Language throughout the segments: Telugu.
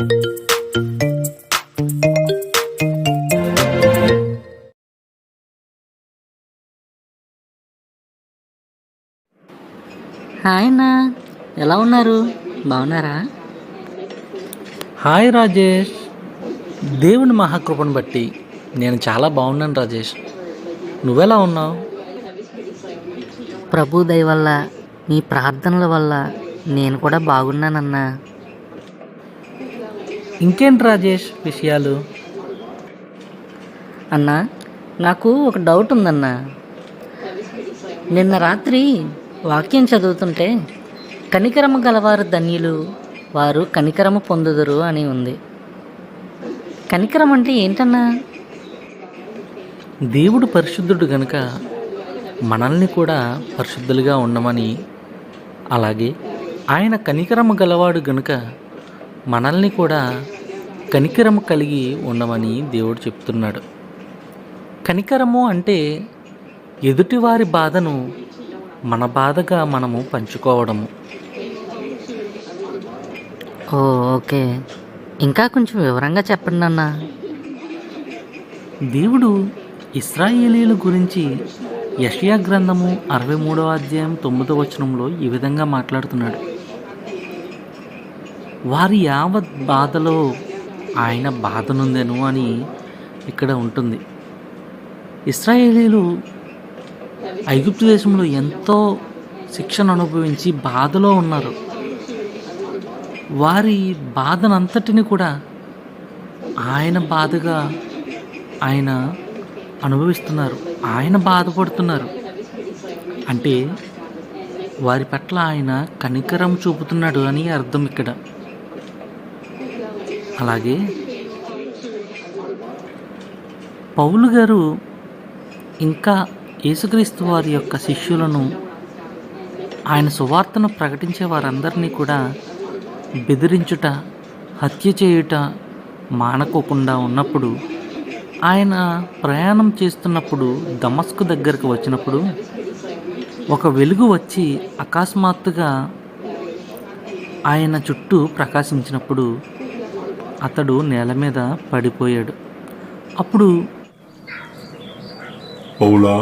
హాయ్ అన్న. ఎలా ఉన్నారు? బాగున్నారా? హాయ్ రాజేష్. దేవుని మహాకృపను బట్టి నేను చాలా బాగున్నాను రాజేష్. నువ్వెలా ఉన్నావు? ప్రభు దయ వల్ల మీ ప్రార్థనల వల్ల నేను కూడా బాగున్నానన్నా. ఇంకేంటి రాజేష్ విషయాలు? అన్నా నాకు ఒక డౌట్ ఉందన్నా. నిన్న రాత్రి వాక్యం చదువుతుంటే కనికరమ గలవారు ధన్యులు వారు కనికరమ పొందుదురు అని ఉంది. కనికరం అంటే ఏంటన్నా? దేవుడు పరిశుద్ధుడు గనుక మనల్ని కూడా పరిశుద్ధులుగా ఉండమని అలాగే ఆయన కనికరము గలవాడు గనుక మనల్ని కూడా కనికరము కలిగి ఉండమని దేవుడు చెప్తున్నాడు. కనికరము అంటే ఎదుటివారి బాధను మన బాధగా మనము పంచుకోవడము. Oh okay. ఇంకా కొంచెం వివరంగా చెప్పండి అన్నా దేవుడు ఇస్రాయేలీల గురించి యషయా గ్రంథము అరవై మూడవ అధ్యాయం తొమ్మిదవ వచనంలో ఈ విధంగా మాట్లాడుతున్నాడు. వారి యావత్ బాధలో ఆయన బాధనుందెను అని ఇక్కడ ఉంటుంది. ఇస్రాయేలీలు ఐగుప్తు దేశంలో ఎంతో శిక్షను అనుభవించి బాధలో ఉన్నారు. వారి బాధనంతటిని కూడా ఆయన బాధగా ఆయన అనుభవిస్తున్నారు. ఆయన బాధపడుతున్నారు. అంటే వారి పట్ల ఆయన కనికరం చూపుతున్నాడు అని అర్థం ఇక్కడ. అలాగే పౌలు గారు ఇంకా యేసుక్రీస్తు వారి యొక్క శిష్యులను ఆయన సువార్తను ప్రకటించే వారందరినీ కూడా బెదిరించుట హత్య చేయుట మానకోకుండా ఉన్నప్పుడు ఆయన ప్రయాణం చేస్తున్నప్పుడు దమస్కు దగ్గరకు వచ్చినప్పుడు ఒక వెలుగు వచ్చి అకస్మాత్తుగా ఆయన చుట్టూ ప్రకాశించినప్పుడు అతడు నేల మీద పడిపోయాడు. అప్పుడు పౌలా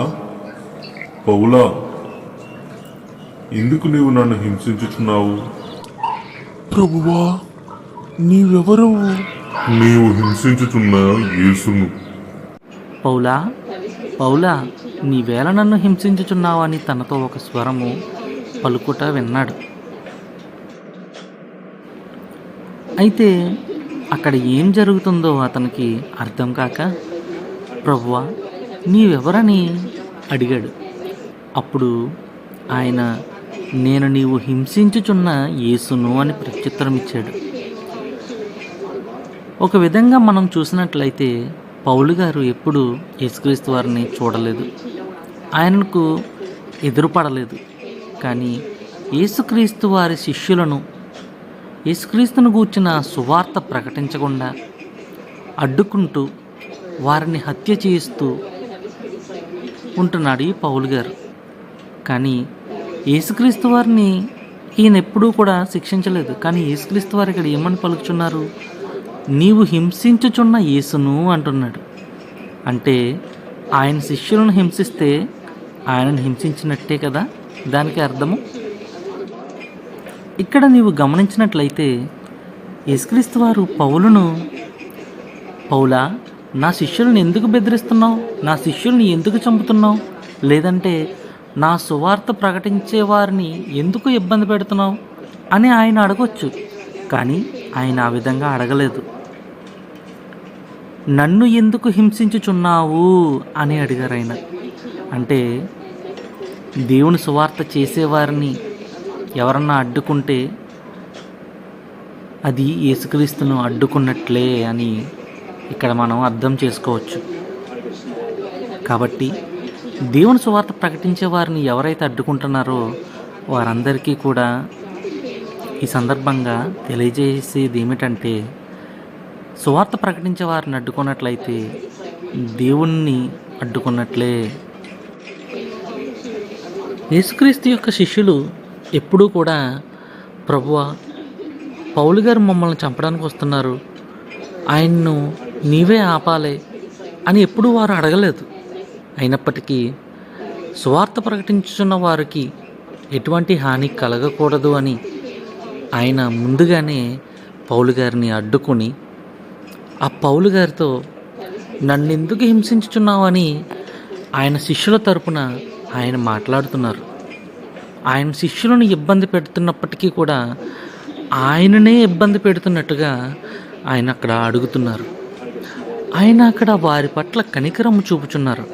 పౌలా ఎందుకు నీవు నన్ను హింసించుచున్నావు? ప్రభువా నీవెవరవు నీవు హింసించుచున్న యేసును. పౌలా పౌలా నీవేళ నన్ను హింసించుచున్నావని తనతో ఒక స్వరము పలుకుట విన్నాడు. అయితే అక్కడ ఏం జరుగుతుందో అతనికి అర్థం కాక ప్రభువా నీవెవరని అడిగాడు. అప్పుడు ఆయన నేను నీవు హింసించుచున్న యేసును అని ప్రత్యుత్తరం ఇచ్చాడు. ఒక విధంగా మనం చూసినట్లయితే పౌలు గారు ఎప్పుడు యేసుక్రీస్తు వారిని చూడలేదు. ఆయనకు ఎదురుపడలేదు. కానీ యేసుక్రీస్తు వారి శిష్యులను యేసుక్రీస్తును గూర్చిన సువార్త ప్రకటించకుండా అడ్డుకుంటూ వారిని హత్య చేయిస్తూ ఉంటున్నాడు ఈ పౌలు గారు. కానీ యేసుక్రీస్తు వారిని ఈయన ఎప్పుడూ కూడా శిక్షించలేదు. కానీ యేసుక్రీస్తు వారు ఇక్కడ ఏమని పలుకుచున్నారు? నీవు హింసించుచున్న యేసును అంటున్నాడు. అంటే ఆయన శిష్యులను హింసిస్తే ఆయనను హింసించినట్టే కదా? దానికి అర్థము? ఇక్కడ నీవు గమనించినట్లయితే యేసుక్రీస్తు వారు పౌలును పౌలా నా శిష్యులను ఎందుకు బెదిరిస్తున్నావు? నా శిష్యుల్ని ఎందుకు చంపుతున్నావు? లేదంటే నా సువార్త ప్రకటించే వారిని ఎందుకు ఇబ్బంది పెడుతున్నావు? అని ఆయన అడగొచ్చు కానీ ఆయన ఆ విధంగా అడగలేదు. నన్ను ఎందుకు హింసించుచున్నావు? అని అడిగారు ఆయన. అంటే దేవుని సువార్త చేసేవారిని ఎవరన్నా అడ్డుకుంటే అది యేసుక్రీస్తును అడ్డుకున్నట్లే అని ఇక్కడ మనం అర్థం చేసుకోవచ్చు. కాబట్టి దేవుని సువార్త ప్రకటించే వారిని ఎవరైతే అడ్డుకుంటున్నారో వారందరికీ కూడా ఈ సందర్భంగా తెలియజేసేది ఏమిటంటే సువార్త ప్రకటించే వారిని అడ్డుకున్నట్లయితే దేవుణ్ణి అడ్డుకున్నట్లే. యేసుక్రీస్తు యొక్క శిష్యులు ఎప్పుడూ కూడా ప్రభువా పౌలు గారు మమ్మల్ని చంపడానికి వస్తున్నారు. ఆయన్ను నీవే ఆపాలి అని ఎప్పుడూ వారు అడగలేదు. అయినప్పటికీ సువార్త ప్రకటించుచున్న వారికి ఎటువంటి హాని కలగకూడదు అని ఆయన ముందుగానే పౌలు గారిని అడ్డుకొని ఆ పౌలు గారితో నన్ను ఎందుకు హింసించుచున్నావు? అని ఆయన శిష్యుల తరపున ఆయన మాట్లాడుతున్నారు. ఆయన శిష్యులను ఇబ్బంది పెడుతున్నప్పటికీ కూడా ఆయననే ఇబ్బంది పెడుతున్నట్టుగా ఆయన అక్కడ అడుగుతున్నారు. ఆయన అక్కడ వారి పట్ల కనికరం చూపుచున్నారు.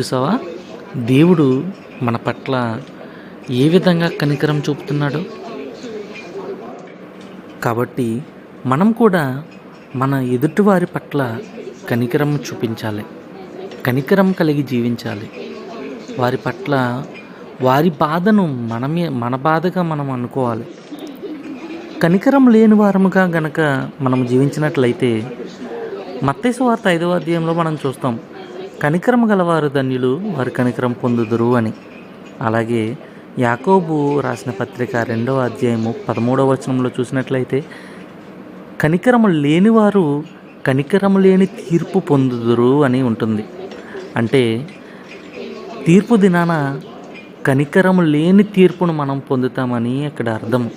చూసావా? దేవుడు మన పట్ల ఏ విధంగా కనికరం చూపుతున్నాడు? కాబట్టి మనం కూడా మన ఎదుటివారి పట్ల కనికరం చూపించాలి. కనికరం కలిగి జీవించాలి. వారి పట్ల వారి బాధను మనమే మన బాధగా మనం అనుకోవాలి. కనికరం లేని వారముగా గనక మనం జీవించినట్లయితే మత్తేసు వార్త ఐదవ అధ్యాయంలో మనం చూస్తాం కనికరం గలవారు ధన్యులు వారి కనికరం పొందుదురు అని. అలాగే యాకోబు రాసిన పత్రిక రెండవ అధ్యాయము పదమూడవ వచనంలో చూసినట్లయితే కనికరము లేనివారు కనికరము లేని తీర్పు పొందుదురు అని ఉంటుంది. అంటే తీర్పు దినాన కనికరము లేని తీర్పును మనం పొందుతామని అక్కడ అర్థం.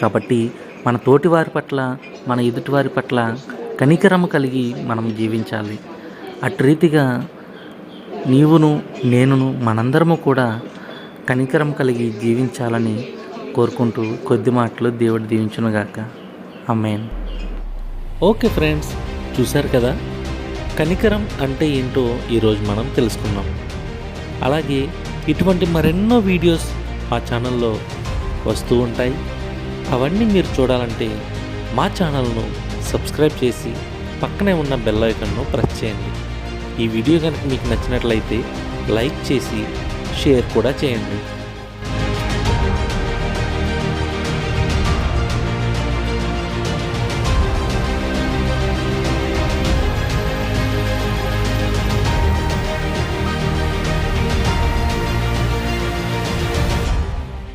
కాబట్టి మన తోటి వారి పట్ల మన ఎదుటి వారి పట్ల కనికరం కలిగి మనం జీవించాలి. అటు రీతిగా నీవును నేనును మనందరము కూడా కనికరం కలిగి జీవించాలని కోరుకుంటూ కొద్ది మాటలు దేవుడు దీవించునుగాక అమ్మేన్ ఓకే ఫ్రెండ్స్ చూశారు కదా? కనికరం అంటే ఏంటో ఈరోజు మనం తెలుసుకున్నాం అలాగే ఇటువంటి మరెన్నో వీడియోస్ మా ఛానల్లో వస్తూ ఉంటాయి. అవన్నీ మీరు చూడాలంటే మా ఛానల్ను సబ్స్క్రైబ్ చేసి పక్కనే ఉన్న బెల్ ఐకన్ను ప్రెస్ చేయండి. ఈ వీడియో కనుక మీకు నచ్చినట్లయితే లైక్ చేసి షేర్ కూడా చేయండి.